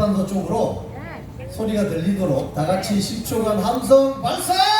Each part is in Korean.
재판소 쪽으로 소리가 들리도록 다 같이 10초간 함성! 발사!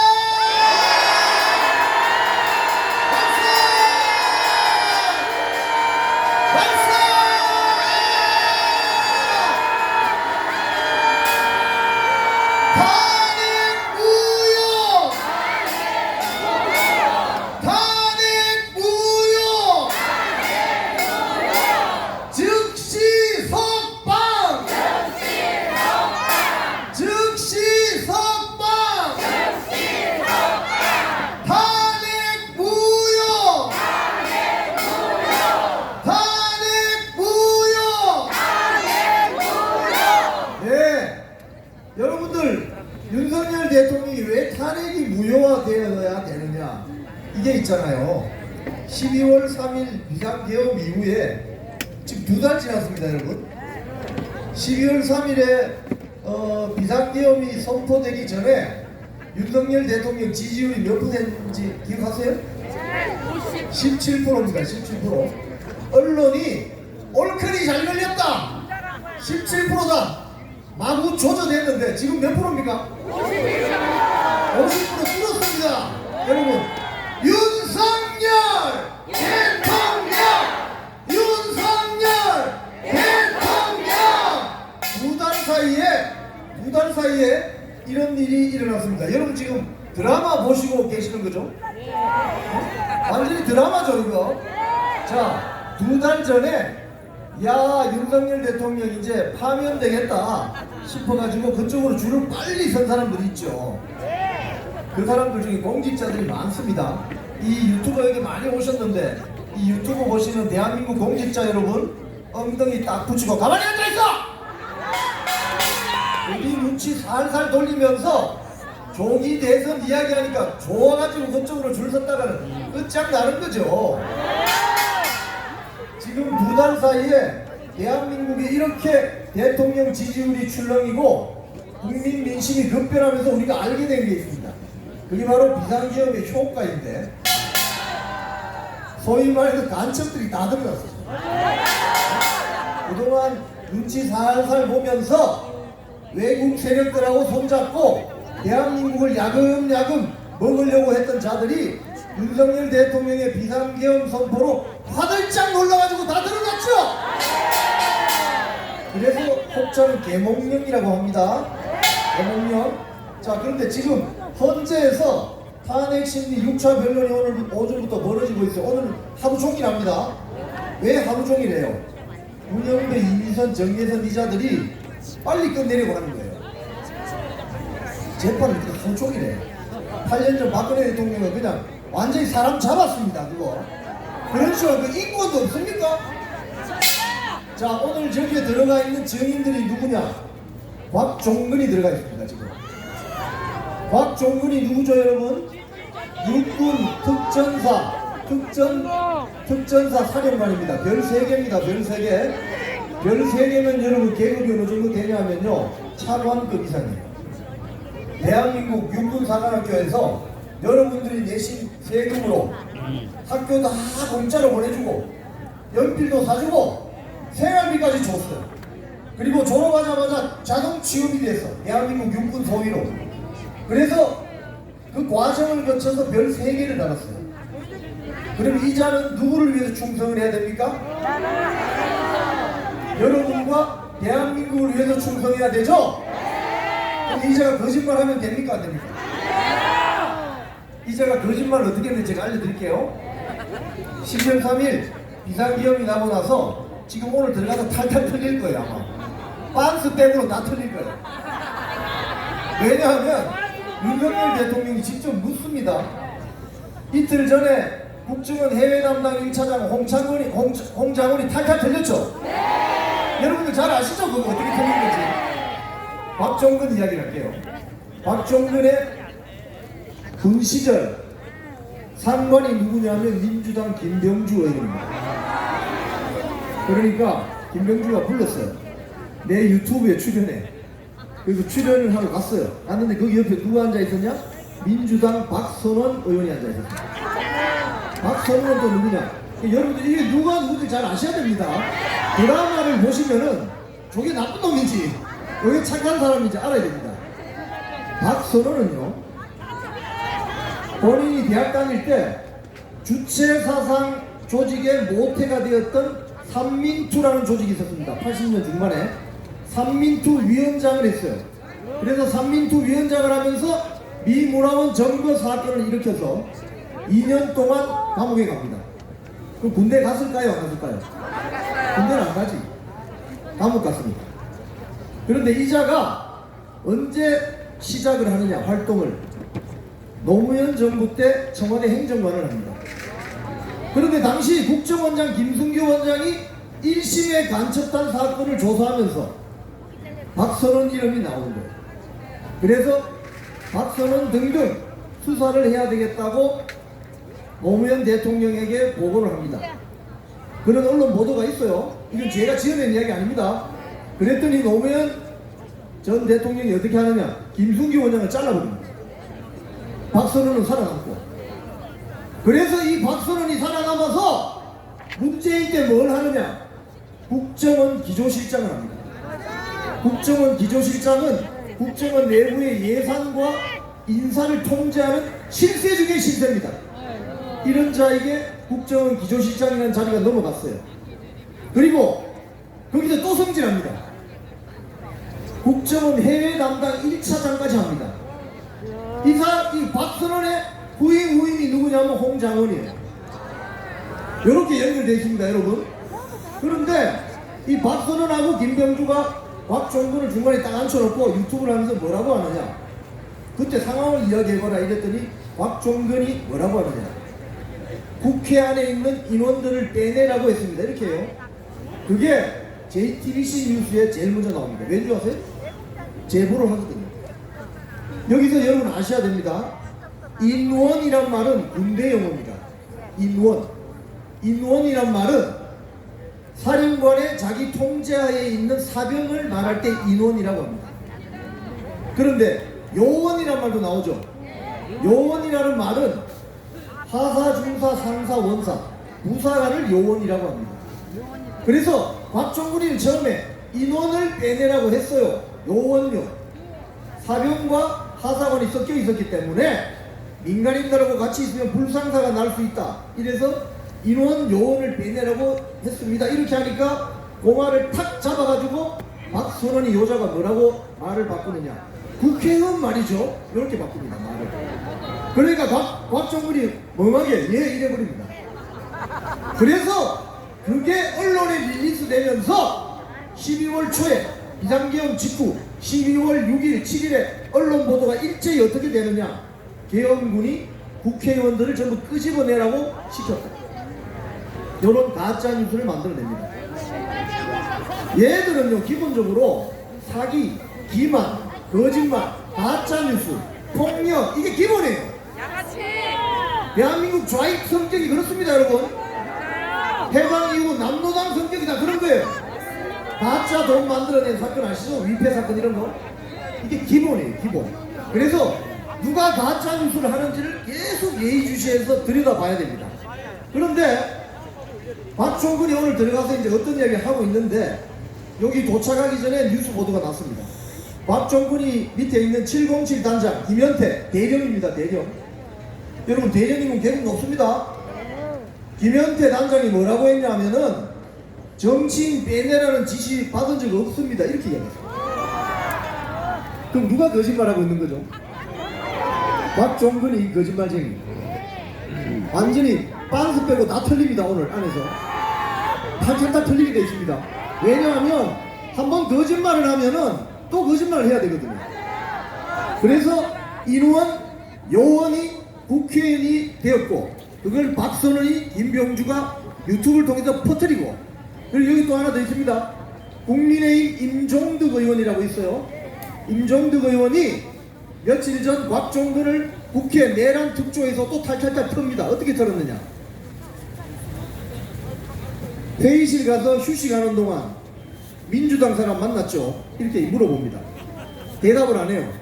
여러분들 윤석열 대통령이 왜 탄핵이 무효화되어야 되느냐 이게 있잖아요. 12월 3일 비상계엄 이후에 지금 두 달 지났습니다, 여러분. 12월 3일에 어, 비상계엄이 선포되기 전에 윤석열 대통령 지지율이 몇 퍼센트인지 기억하세요? 17%입니다. 17%. 언론이 올클이 잘 걸렸다. 17%다. 마구 조져냈는데 지금 몇 프로입니까? 50% 줄었습니다. 여러분, 윤석열 대통령! 윤석열 대통령! 두 달 사이에, 두 달 사이에 이런 일이 일어났습니다. 여러분 지금 드라마 보시고 계시는 거죠? 완전히 드라마죠, 이거. 자, 두 달 전에 야 윤석열 대통령 이제 파면되겠다 싶어가지고 그쪽으로 줄을 빨리 선 사람들이 있죠. 그 사람들 중에 공직자들이 많습니다. 이 유튜버 여기 많이 오셨는데 이 유튜브 보시는 대한민국 공직자 여러분 엉덩이 딱 붙이고 가만히 앉아 있어. 우리 눈치 살살 돌리면서 조기 대선 이야기하니까 좋아가지고 그쪽으로 줄 섰다가는 끝장나는 거죠. 지금 두 달 사이에 대한민국이 이렇게 대통령 지지율이 출렁이고 국민 민심이 급변하면서 우리가 알게 된 게 있습니다. 그게 바로 비상기업의 효과인데 소위 말해서 간첩들이 다 들어갔어요. 그동안 눈치 살살 보면서 외국 세력들하고 손잡고 대한민국을 야금야금 먹으려고 했던 자들이 윤석열 대통령의 비상계엄 선포로 화들짝 놀라가지고 다 들어갔죠. 그래서 혹자는 개몽령이라고 합니다. 개몽령. 자 그런데 지금 헌재에서 탄핵 심리 6차 변론이 오늘 오전부터 벌어지고 있어요. 오늘 하루 종일 합니다. 왜 하루 종일해요? 문영배, 이미선, 정예선 이자들이 빨리 끝내려고 하는 거예요. 재판을 하루 종일 해. 8년 전 박근혜 대통령은 그냥 완전히 사람 잡았습니다. 그거. 그런 식으로 그 인권도 없습니까? 자 오늘 저기에 들어가 있는 증인들이 누구냐? 곽종근이 들어가 있습니다 지금. 곽종근이 누구죠 여러분? 육군 특전사 특전 특전사 사령관입니다. 별 3개입니다. 별 3개. 별 3개면 여러분 계급이 어느 정도 되냐면요. 차관급 이상이에요. 대한민국 육군사관학교에서 여러분들이 내신 세금으로 학교 다 공짜로 보내주고 연필도 사주고 생활비까지 줬어요. 그리고 졸업하자마자 자동 취업이 됐어. 대한민국 육군 소위로. 그래서 그 과정을 거쳐서 별 3개를 달았어요. 그럼 이 자는 누구를 위해서 충성을 해야 됩니까? 여러분과 대한민국을 위해서 충성해야 되죠? 그럼 이자가 거짓말하면 됩니까? 안 됩니까? 이자가 거짓말을 어떻게 했는지 제가 알려드릴게요. 10월 3일 비상기업이 나고 나서 지금 오늘 들어가서 탈탈 털릴 거예요 아마. 반스 백으로 다 털릴 거예요. 왜냐하면 윤석열 대통령이 직접 묻습니다. 이틀 전에 국정원 해외 담당 1차장 홍창원이, 홍, 홍장원이 탈탈 털렸죠? 여러분들 잘 아시죠? 그거 어떻게 털린 건지. 박종근 이야기를 할게요. 박종근의 군 시절 상관이 누구냐면 민주당 김병주 의원입니다. 그러니까 김병주가 불렀어요. 내 유튜브에 출연해. 그래서 출연을 하러 갔어요. 갔는데 거기 옆에 누가 앉아 있었냐? 민주당 박선원 의원이 앉아 있었어요. 박선원은 또 누구냐? 여러분들 이게 누가 누군지 잘 아셔야 됩니다. 드라마를 보시면은 저게 나쁜 놈인지 여기 착한 사람인지 알아야 됩니다. 박선호는요, 본인이 대학 다닐 때 주체사상 조직의 모태가 되었던 삼민투라는 조직이 있었습니다. 80년 중반에 삼민투 위원장을 했어요. 그래서 삼민투 위원장을 하면서 미 문화원 점거 사건을 일으켜서 2년 동안 감옥에 갑니다. 그럼 군대 갔을까요? 안 갔을까요? 군대는 안 가지. 감옥 갔습니다. 그런데 이자가 언제 시작을 하느냐 활동을 노무현 정부 때 청와대 행정관을 합니다. 그런데 당시 국정원장 김승규 원장이 1심의 간첩단 사건을 조사하면서 박선원 이름이 나오는 거예요. 그래서 박선원 등등 수사를 해야 되겠다고 노무현 대통령에게 보고를 합니다. 그런 언론 보도가 있어요. 이건 제가 지어낸 이야기 아닙니다. 그랬더니 노무현 전 대통령이 어떻게 하느냐? 김순기 원장을 잘라버립니다. 박선원은 살아남고. 그래서 이 박선원이 살아남아서 문재인 때 뭘 하느냐? 국정원 기조실장을 합니다. 국정원 기조실장은 국정원 내부의 예산과 인사를 통제하는 실세 중의 실세입니다. 이런 자에게 국정원 기조실장이라는 자리가 넘어갔어요. 그리고 거기서 또 승진합니다. 국정원 해외 담당 1차장까지 합니다. 이 사람, 이 박선원의 후임 후임이 누구냐면 홍장원이에요. 이렇게 연결되어 있습니다, 여러분. 그런데 이 박선원하고 김병주가 박종근을 중간에 딱 앉혀놓고 유튜브를 하면서 뭐라고 하느냐. 그때 상황을 이야기해봐라 이랬더니 박종근이 뭐라고 하느냐. 국회 안에 있는 인원들을 빼내라고 했습니다. 이렇게 해요. 그게 JTBC 뉴스에 제일 먼저 나옵니다. 왠지 아세요? 제보를 하거든요. 여기서 여러분 아셔야 됩니다. 인원이란 말은 군대 용어입니다. 인원. 인원이란 말은 사령관의 자기 통제하에 있는 사병을 말할 때 인원이라고 합니다. 그런데 요원이란 말도 나오죠. 요원이라는 말은 하사, 중사, 상사, 원사, 부사관을 요원이라고 합니다. 그래서 박종근이는 처음에 인원을 빼내라고 했어요. 요원요. 사병과 하사관이 섞여 있었기 때문에 민간인들하고 같이 있으면 불상사가 날 수 있다. 이래서 인원 요원을 빼내라고 했습니다. 이렇게 하니까 공화를 탁 잡아가지고 박선원이 여자가 뭐라고 말을 바꾸느냐. 국회의원 말이죠. 이렇게 바꿉니다. 말을. 그러니까 박, 박정근이 멍하게 예 이래버립니다. 그래서 그게 언론에 릴리스 되면서 12월 초에 비상계엄 직후 12월 6일, 7일에 언론 보도가 일제히 어떻게 되느냐. 계엄군이 국회의원들을 전부 끄집어내라고 시켰다. 이런 가짜 뉴스를 만들어냅니다. 얘들은요, 기본적으로 사기, 기만, 거짓말, 가짜 뉴스, 폭력, 이게 기본이에요. 대한민국 좌익 성격이 그렇습니다, 여러분. 해방 이후 남노당 성격이 다 그런 거예요. 가짜 돈 만들어낸 사건 아시죠? 위패 사건 이런 거. 이게 기본이에요, 기본. 그래서 누가 가짜 뉴스를 하는지를 계속 예의주시해서 들여다봐야 됩니다. 그런데 박종근이 오늘 들어가서 이제 어떤 이야기 하고 있는데 여기 도착하기 전에 뉴스 보도가 났습니다. 박종근이 밑에 있는 707 단장 김현태 대령입니다, 대령. 여러분 대령이면 계급 높습니다. 김현태 단장이 뭐라고 했냐면은 정치인 빼내라는 지시 받은 적 없습니다. 이렇게 얘기했어요. 그럼 누가 거짓말하고 있는 거죠? 박종근이 거짓말쟁이. 완전히 빤스 빼고 다 틀립니다 오늘 안에서. 탄탄 다 틀리게 돼 있습니다. 왜냐하면 한번 거짓말을 하면은 또 거짓말을 해야 되거든요. 그래서 인원, 요원이 국회의원이 되었고 그걸 박선원이 김병주가 유튜브를 통해서 퍼뜨리고 그리고 여기 또 하나 더 있습니다. 국민의힘 임종득 의원이라고 있어요. 임종득 의원이 며칠 전 곽종근을 국회 내란 특조에서 또 탈탈탈 틉니다. 어떻게 털었느냐? 회의실 가서 휴식하는 동안 민주당 사람 만났죠? 이렇게 물어봅니다. 대답을 안 해요.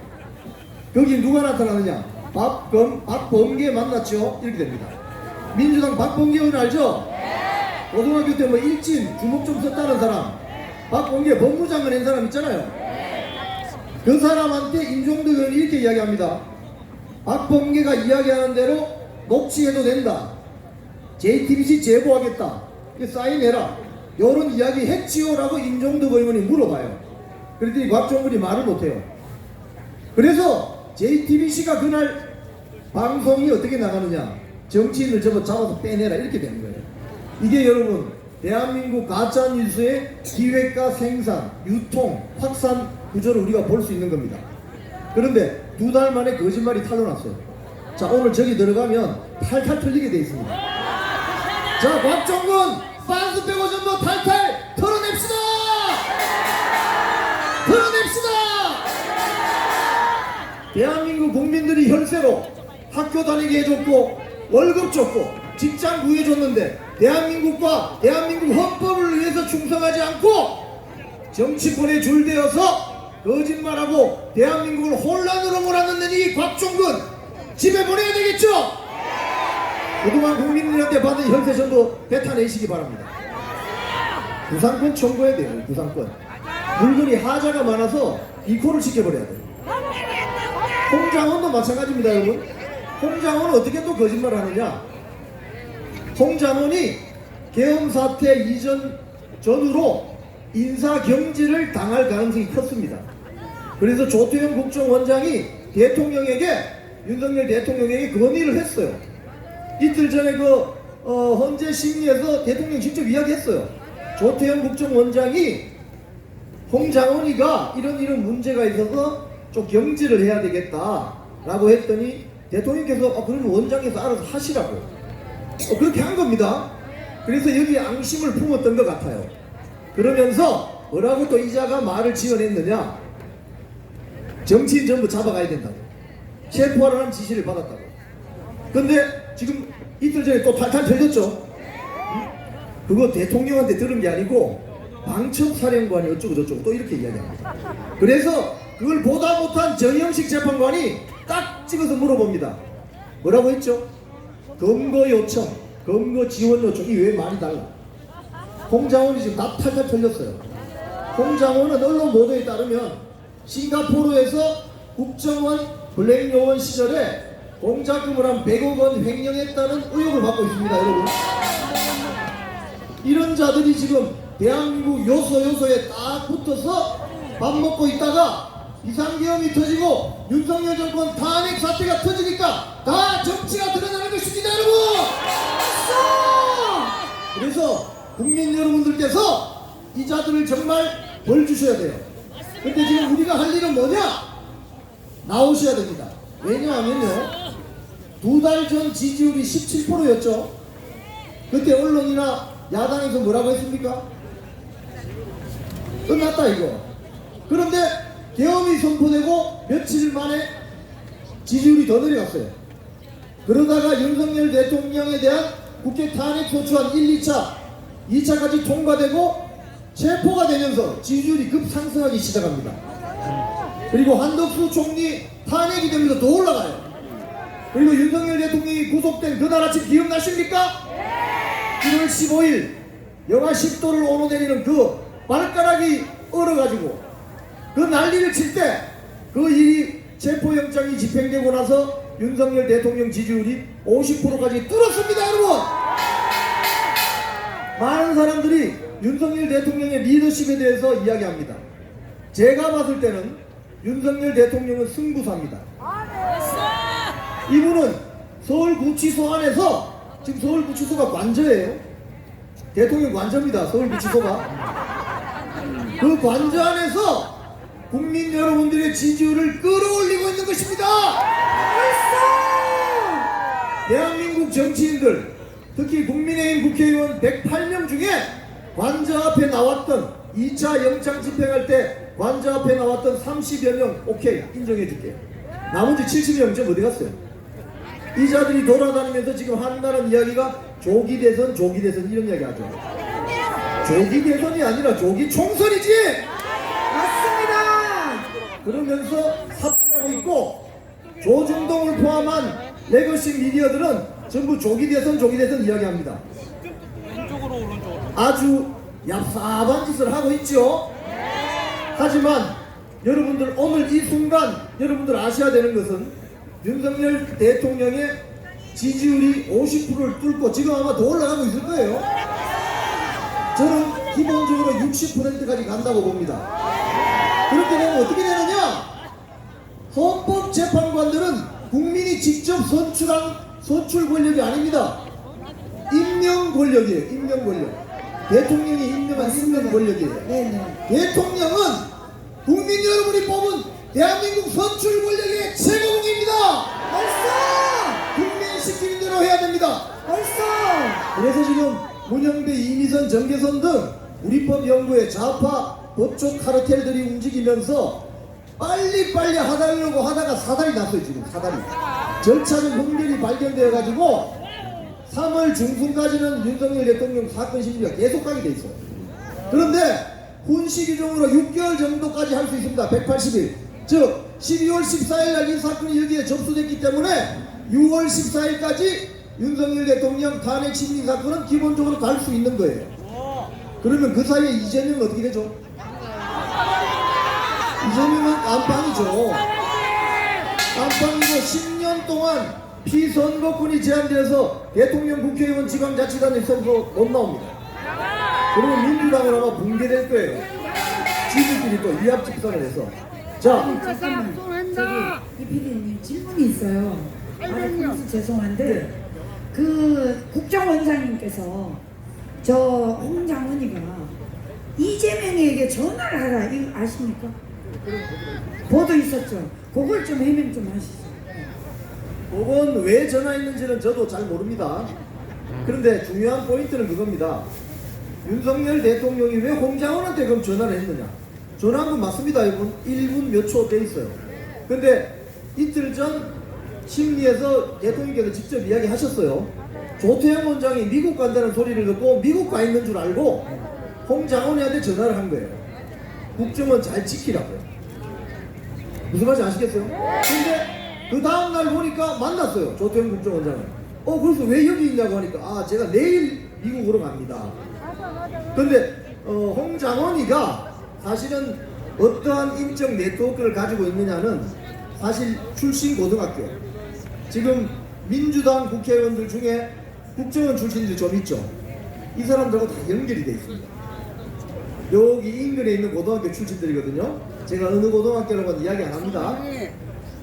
거기 누가 나타나느냐? 박범, 박범계 만났죠? 이렇게 됩니다. 민주당 박범계 의원 알죠? 고등학교 때 뭐 일진, 주먹 좀 썼다는 사람. 박범계 법무장관 한 사람 있잖아요. 그 사람한테 임종덕 의원이 이렇게 이야기합니다. 박범계가 이야기하는 대로 녹취해도 된다. JTBC 제보하겠다. 사인해라. 이런 이야기 했지요 라고 임종덕 의원이 물어봐요. 그랬더니 곽종근이 말을 못해요. 그래서 JTBC가 그날 방송이 어떻게 나가느냐 정치인을 잡아서 빼내라 이렇게 되는 거예요. 이게 여러분 대한민국 가짜 뉴스의 기획과 생산, 유통, 확산 구조를 우리가 볼 수 있는 겁니다. 그런데 두 달 만에 거짓말이 탈로났어요. 자 오늘 저기 들어가면 탈탈 털리게 돼 있습니다. 자 곽종근 빤스 빼고 전부 탈탈 털어냅시다. 털어냅시다. 대한민국 국민들이 혈세로 학교 다니게 해줬고 월급 줬고 직장 구해줬는데 대한민국과 대한민국 헌법을 위해서 충성하지 않고 정치권에 줄대어서 거짓말하고 대한민국을 혼란으로 몰아넣는 이 곽종근 집에 보내야 되겠죠? 그동안 국민들한테 받은 혈세 전부 뱉어내시기 바랍니다. 부상권 청구해야 돼요. 부상권. 물건이 하자가 많아서 이코를 시켜버려야 돼요. 홍장원도 마찬가지입니다, 여러분. 홍장원은 어떻게 또 거짓말 하느냐? 홍장원이 계엄 사태 이전 전후로 인사 경질을 당할 가능성이 컸습니다. 그래서 조태현 국정원장이 대통령에게 윤석열 대통령에게 건의를 했어요. 이틀 전에 그 어, 헌재 심리에서 대통령 직접 이야기했어요. 조태현 국정원장이 홍장원이가 이런 이런 문제가 있어서 좀 경질을 해야 되겠다라고 했더니 대통령께서 어, 그러면 원장께서 알아서 하시라고 어, 그렇게 한 겁니다. 그래서 여기 앙심을 품었던 것 같아요. 그러면서 뭐라고 또 이자가 말을 지어냈느냐? 정치인 전부 잡아가야 된다고. 체포하라는 지시를 받았다고. 근데 지금 이틀 전에 또 탈탈 털렸죠? 응? 그거 대통령한테 들은 게 아니고 방첩사령관이 어쩌고 저쩌고 또 이렇게 이야기합니다. 그래서 그걸 보다 못한 정영식 재판관이 딱 찍어서 물어봅니다. 뭐라고 했죠? 검거 요청, 검거 지원 요청 이 왜 많이 달라? 홍장원이 지금 다 탈탈 털렸어요. 홍장원은 언론 보도에 따르면 싱가포르에서 국정원 블랙 요원 시절에 공작금을 한 100억 원 횡령했다는 의혹을 받고 있습니다, 여러분. 이런 자들이 지금 대한민국 요소 요소에 딱 붙어서 밥 먹고 있다가 비상계엄이 터지고 윤석열 정권 탄핵 사태가 터지니까 다 정치가 드러나는 것입니다 여러분 그래서 국민 여러분들께서 이 자들을 정말 벌 주셔야 돼요 근데 지금 우리가 할 일은 뭐냐 나오셔야 됩니다 왜냐하면요 두 달 전 지지율이 17%였죠 그때 언론이나 야당에서 뭐라고 했습니까? 끝났다 이거. 그런데 계엄이 선포되고 며칠 만에 지지율이 더 내려갔어요. 그러다가 윤석열 대통령에 대한 국회 탄핵 소추안 1, 2차, 2차까지 통과되고 체포가 되면서 지지율이 급상승하기 시작합니다. 그리고 한덕수 총리 탄핵이 되면서 더 올라가요. 그리고 윤석열 대통령이 구속된 그날 아침 기억나십니까? 1월 15일 영하 10도를 오르내리는 그 발가락이 얼어가지고 그 난리를 칠 때 그 일이 체포영장이 집행되고 나서 윤석열 대통령 지지율이 50%까지 뚫었습니다 여러분 많은 사람들이 윤석열 대통령의 리더십에 대해서 이야기합니다 제가 봤을 때는 윤석열 대통령은 승부사입니다 이분은 서울구치소 안에서 지금 서울구치소가 관저예요. 대통령 관저입니다. 서울구치소가. 그 관저 안에서 국민 여러분들의 지지율을 끌어올리고 있는 것입니다. 대한민국 정치인들, 특히 국민의힘 국회의원 108명 중에 관저 앞에 나왔던 2차 영장 집행할 때 관저 앞에 나왔던 30여 명 오케이 인정해 줄게. 나머지 70명 좀 어디 갔어요? 이 자들이 돌아다니면서 지금 한다는 이야기가 조기 대선, 조기 대선 이런 이야기 하죠. 조기 대선이 아니라 조기 총선이지. 맞습니다. 그러면서 삽질하고 있고 조중동을 포함한 레거시 미디어들은 전부 조기 대선, 조기 대선 이야기합니다. 왼쪽으로 오른쪽으로 아주 얍삽한 짓을 하고 있죠. 하지만 여러분들 오늘 이 순간 여러분들 아셔야 되는 것은 윤석열 대통령의 지지율이 50%를 뚫고 지금 아마 더 올라가고 있을 거예요. 저는 기본적으로 60%까지 간다고 봅니다. 그렇게 되면 어떻게 되느냐? 헌법재판관들은 국민이 직접 선출한 선출 권력이 아닙니다. 임명 권력이에요. 임명 권력. 대통령이 임명한 임명 권력이에요. 네네. 대통령은 국민 여러분이 뽑은 대한민국 선출 권력의 최고봉입니다. 벌써! 국민 시키는 대로 해야 됩니다. 벌써! 그래서 지금 문영배, 이미선, 정계선 등 우리법 연구의 좌파 법조 카르텔들이 움직이면서 빨리빨리 하달려고 하다가 사달이 났어요 지금. 사달이. 절차는 흥결이 발견되어 가지고 3월 중순까지는 윤석열 대통령 사건 심리가 계속 가게 돼 있어요. 그런데 훈시 규정으로 6개월 정도까지 할 수 있습니다. 180일. 즉 12월 14일 날 이 사건이 여기에 접수됐기 때문에 6월 14일까지 윤석열 대통령 탄핵 심리 사건은 기본적으로 갈 수 있는 거예요. 그러면 그 사이에 이재명은 어떻게 되죠? 이재명은 안방이죠. 안방이고 10년 동안 피선거권이 제한돼서 대통령 국회의원 지방자치단에 선거 못 나옵니다. 그러면 민주당은 아마 붕괴될 거예요. 지들끼리 또 위압 집산을 해서. 자, 잠깐만. 저기, 이 PD님 질문이 있어요. 큰 죄송한데, 그 국정원장님께서 저 홍장원이가 이재명에게 전화를 하라, 이거 아십니까? 보도 있었죠. 그걸 좀 해명 좀 하시죠. 그건 왜 전화했는지는 저도 잘 모릅니다. 그런데 중요한 포인트는 그겁니다. 윤석열 대통령이 왜 홍장원한테 그럼 전화를 했느냐? 전화한 건 맞습니다. 이분 1분 몇 초 돼 있어요. 근데 이틀 전 심리에서 대통령께서 직접 이야기하셨어요. 조태영 원장이 미국 간다는 소리를 듣고 미국 가 있는 줄 알고 홍장원한테 전화를 한 거예요. 국정원 잘 지키라고요. 무슨 말인지 아시겠어요? 근데 그 다음날 보니까 만났어요. 조태영 국정원장을. 어, 그래서 왜 여기 있냐고 하니까, 아, 제가 내일 미국으로 갑니다. 근데, 어, 홍장원이가 사실은 어떠한 인적 네트워크를 가지고 있느냐는 사실 출신 고등학교. 지금 민주당 국회의원들 중에 국정원 출신들이 좀 있죠. 이 사람들하고 다 연결이 돼 있습니다. 여기 인근에 있는 고등학교 출신들이거든요. 제가 어느 고등학교라고는 이야기 안 합니다.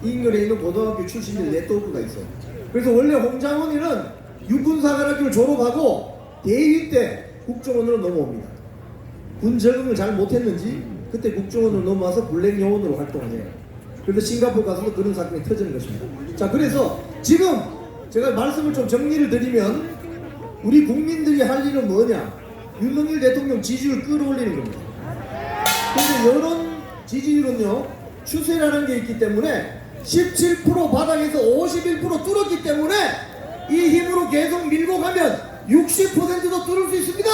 인근에 있는 고등학교 출신들 네트워크가 있어요. 그래서 원래 홍장원이는 육군사관학교를 졸업하고 대위 때 국정원으로 넘어옵니다. 군 적응을 잘 못했는지 그때 국정원으로 넘어와서 블랙 요원으로 활동을 해요. 그래서 싱가포르 가서도 그런 사건이 터지는 것입니다. 자, 그래서 지금 제가 말씀을 좀 정리를 드리면 우리 국민들이 할 일은 뭐냐? 윤석열 대통령 지지율 끌어올리는 겁니다. 근데 이런 지지율은요 추세라는 게 있기 때문에 17% 바닥에서 51% 뚫었기 때문에 이 힘으로 계속 밀고 가면 60%도 뚫을 수 있습니다.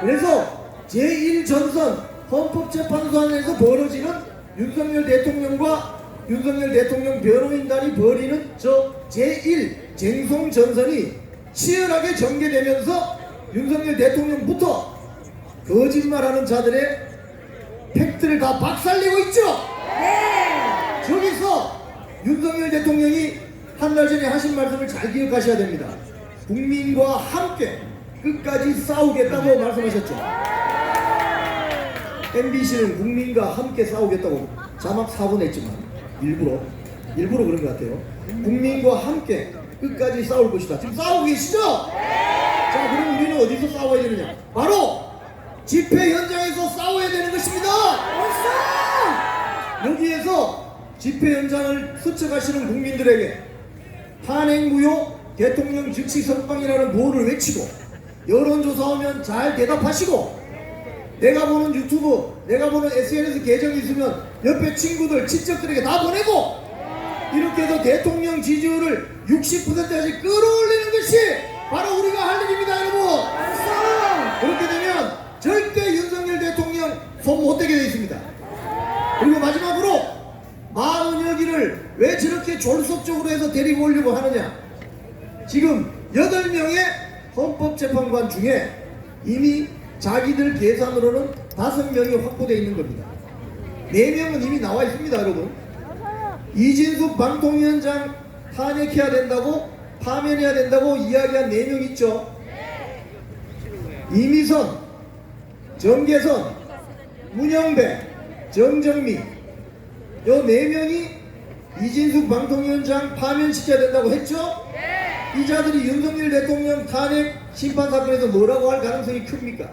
그래서 제1전선 헌법재판소 안에서 벌어지는 윤석열 대통령과 윤석열 대통령 변호인단이 벌이는 저 제1 쟁송 전선이 치열하게 전개되면서 윤석열 대통령부터 거짓말하는 자들의 팩트를 다 박살내고 있죠. 저기서 윤석열 대통령이 한 달 전에 하신 말씀을 잘 기억하셔야 됩니다. 국민과 함께 끝까지 싸우겠다고 말씀하셨죠. MBC는 국민과 함께 싸우겠다고 자막 사고 냈지만 일부러 일부러 그런 것 같아요. 국민과 함께 끝까지 싸울 것이다. 지금 싸우고 계시죠? 자, 그럼 우리는 어디서 싸워야 되느냐? 바로 집회 현장에서 싸워야 되는 것입니다. 여기에서 집회 현장을 스쳐가시는 국민들에게 탄핵무효 대통령 즉시 석방이라는 구호를 외치고 여론조사하면 잘 대답하시고 내가 보는 유튜브, 내가 보는 SNS 계정이 있으면 옆에 친구들, 친척들에게 다 보내고 이렇게 해서 대통령 지지율을 60%까지 끌어올리는 것이 바로 우리가 할 일입니다, 여러분. 그렇게 되면 손 못 대게 되어 있습니다. 그리고 마지막으로 마흔여 기를 왜 저렇게 졸속적으로 해서 데리고 오려고 하느냐? 지금 8명의 헌법재판관 중에 이미 자기들 계산으로는 다섯 명이 확보되어 있는 겁니다. 네 명은 이미 나와 있습니다, 여러분. 이진숙 방통위원장 탄핵해야 된다고 파면해야 된다고 이야기한 네명 있죠. 이미선, 정계선, 문영배, 정정미 요 네 명이 이진숙 방통위원장 파면시켜야 된다고 했죠? 이 자들이 윤석열 대통령 탄핵 심판 사건에서 뭐라고 할 가능성이 큽니까?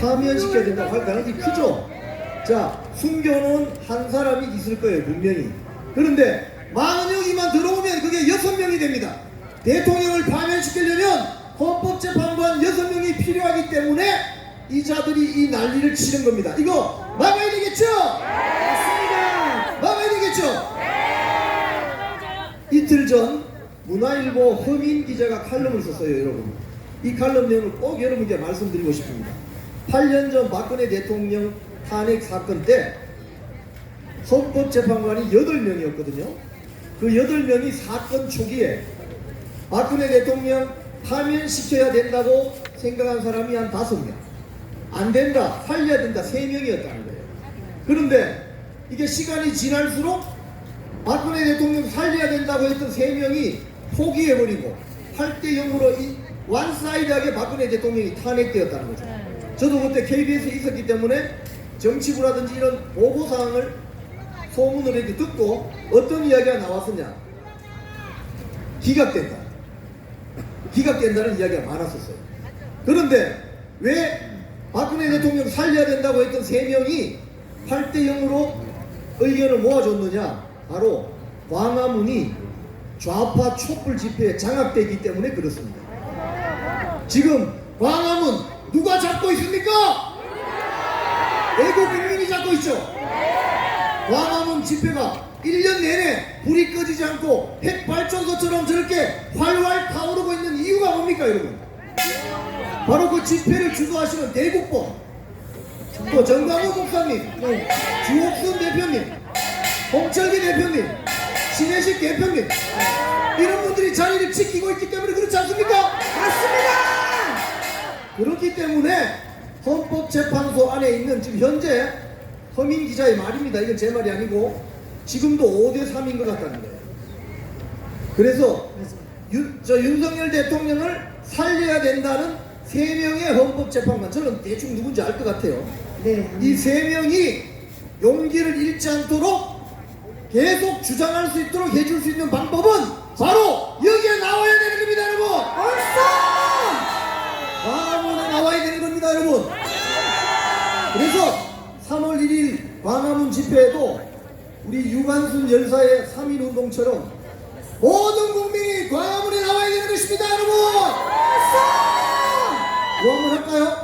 파면시켜야 된다고 할 가능성이 크죠? 자, 숨겨놓은 한 사람이 있을 거예요, 분명히. 그런데 만 명이만 들어오면 그게 여섯 명이 됩니다. 대통령을 파면시키려면 헌법재판관 여섯 명이 필요하기 때문에 이 자들이 이 난리를 치는 겁니다. 이거 막아야 되겠죠? 맞습니다. 막아야 되겠죠? 이틀 전 문화일보 허민 기자가 칼럼을 썼어요, 여러분. 이 칼럼 내용을 꼭 여러분께 말씀드리고 싶습니다. 8년 전 박근혜 대통령 탄핵 사건 때 헌법재판관이 8명이었거든요. 그 8명이 사건 초기에 박근혜 대통령 파면시켜야 된다고 생각한 사람이 한 5명. 안 된다, 살려야 된다, 3명이었다는 거예요. 그런데 이게 시간이 지날수록 박근혜 대통령 살려야 된다고 했던 세 명이 포기해버리고 8대 0으로 이 완사이드하게 박근혜 대통령이 탄핵되었다는 거죠. 저도 그때 KBS에 있었기 때문에 정치부라든지 이런 보고사항을 소문을 이렇게 듣고 어떤 이야기가 나왔었냐. 기각된다. 기각된다는 이야기가 많았었어요. 그런데 왜 박근혜 대통령 살려야 된다고 했던 세 명이 8대 0으로 의견을 모아줬느냐? 바로 광화문이 좌파 촛불 집회에 장악되기 때문에 그렇습니다. 지금 광화문 누가 잡고 있습니까? 외국 국민이 잡고 있죠. 광화문 집회가 1년 내내 불이 꺼지지 않고 핵발전소처럼 저렇게 활활 타오르고 있는 이유가 뭡니까, 여러분? 바로 그 집회를 주도하시는 대국보, 또 정강호 목사님, 네. 주옥순 대표님, 홍철기 대표님, 신혜식 대표님, 이런 분들이 자리를 지키고 있기 때문에 그렇지 않습니까? 맞습니다. 그렇기 때문에 헌법재판소 안에 있는 지금 현재 허민 기자의 말입니다. 이건 제 말이 아니고 지금도 5대 3인 것 같다는 거예요. 그래서 윤, 저 윤석열 대통령을 살려야 된다는 세 명의 헌법재판관 저는 대충 누군지 알 것 같아요. 네. 이 세 명이 용기를 잃지 않도록 계속 주장할 수 있도록 해줄 수 있는 방법은 바로 여기에 나와야 되는 겁니다, 여러분. 얼싸! 광화문에 나와야 되는 겁니다, 여러분. 그래서 3월 1일 광화문 집회에도 우리 유관순 열사의 3.1 운동처럼 모든 국민이 광화문에 나와야 되는 것입니다, 여러분. 뭐 할까요?